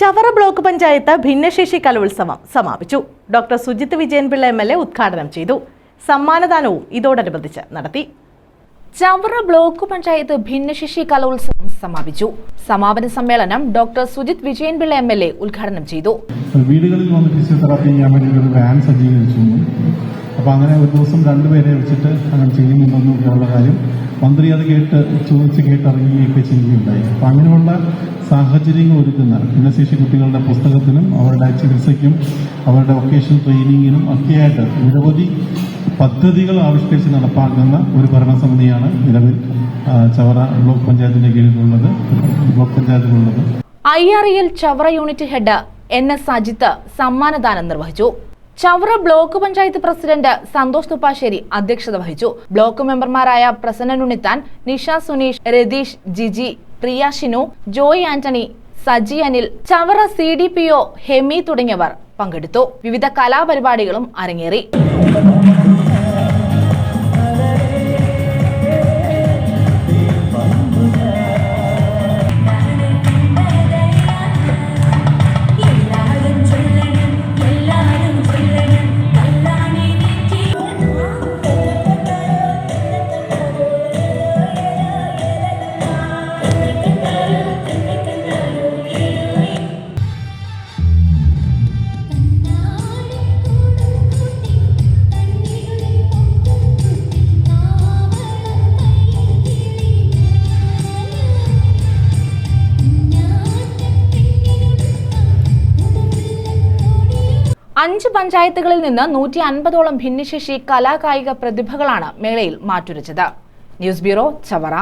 Chavara block panchayat ഭിന്നശേഷി കലോത്സവം സമാപിച്ചു. Doctor Sujith Vijayanpillai M L A ഉദ്ഘാടനം ചെയ്തു. സമ്മാനദാനവും ഇതോടനുബന്ധിച്ച് നടത്തി. ചവറ ബ്ലോക്ക് പഞ്ചായത്ത് ഭിന്നശേഷി കലോത്സവം സമാപിച്ചു. സമാപന സമ്മേളനം doctor Sujith Vijayanpillai M L A ഉദ്ഘാടനം ചെയ്തു. വീടുകളിൽ വന്ന് ഫിസിയോതെറാപ്പി ചെയ്യാൻ വേണ്ടി ഒരു വാൻ സജ്ജീകരിച്ചു. അപ്പോൾ അങ്ങനെ ഒരു ദിവസം രണ്ടുപേരെ വെച്ചിട്ട് അങ്ങനെ ചെയ്യുന്നുണ്ടെന്നൊക്കെയുള്ള കാര്യം. മന്ത്രി അത് കേട്ട് ചോദിച്ച് ചിന്തി ചെയ്യുകയുണ്ടായി. അപ്പം അങ്ങനെയുള്ള സാഹചര്യങ്ങൾ ഒരുക്കുന്ന ഭിന്നശേഷി കുട്ടികളുടെ പുസ്തകത്തിനും അവരുടെ ചികിത്സയ്ക്കും അവരുടെ വൊക്കേഷണൽ ട്രെയിനിങ്ങിനും ഒക്കെയായിട്ട് നിരവധി പദ്ധതികൾ ആവിഷ്കരിച്ച് നടപ്പാക്കുന്ന ഒരു ഭരണസമിതിയാണ് നിലവിൽ ചവറ ബ്ലോക്ക് പഞ്ചായത്തിന്റെ കീഴിലുള്ളത് block പഞ്ചായത്തിലുള്ളത്. I R L Chavara unit head N S Ajith സമ്മാനദാനം നിർവഹിച്ചു. ചവറ ബ്ലോക്ക് പഞ്ചായത്ത് പ്രസിഡന്റ് സന്തോഷ് തുപ്പാശ്ശേരി അധ്യക്ഷത വഹിച്ചു. ബ്ലോക്ക് മെമ്പർമാരായ Prasannan Unnithan Nisha Suneesh Ratheesh Jiji Priya Shinu Joy Antony Saji Anil Chavara C D P O Hemi തുടങ്ങിയവർ പങ്കെടുത്തു. വിവിധ കലാപരിപാടികളും അരങ്ങേറി. അഞ്ച് പഞ്ചായത്തുകളിൽ നിന്ന് നൂറ്റി അൻപതോളം ഭിന്നശേഷി കലാകായിക പ്രതിഭകളാണ് മേളയിൽ മാറ്റുരച്ചത്. News bureau Chavara.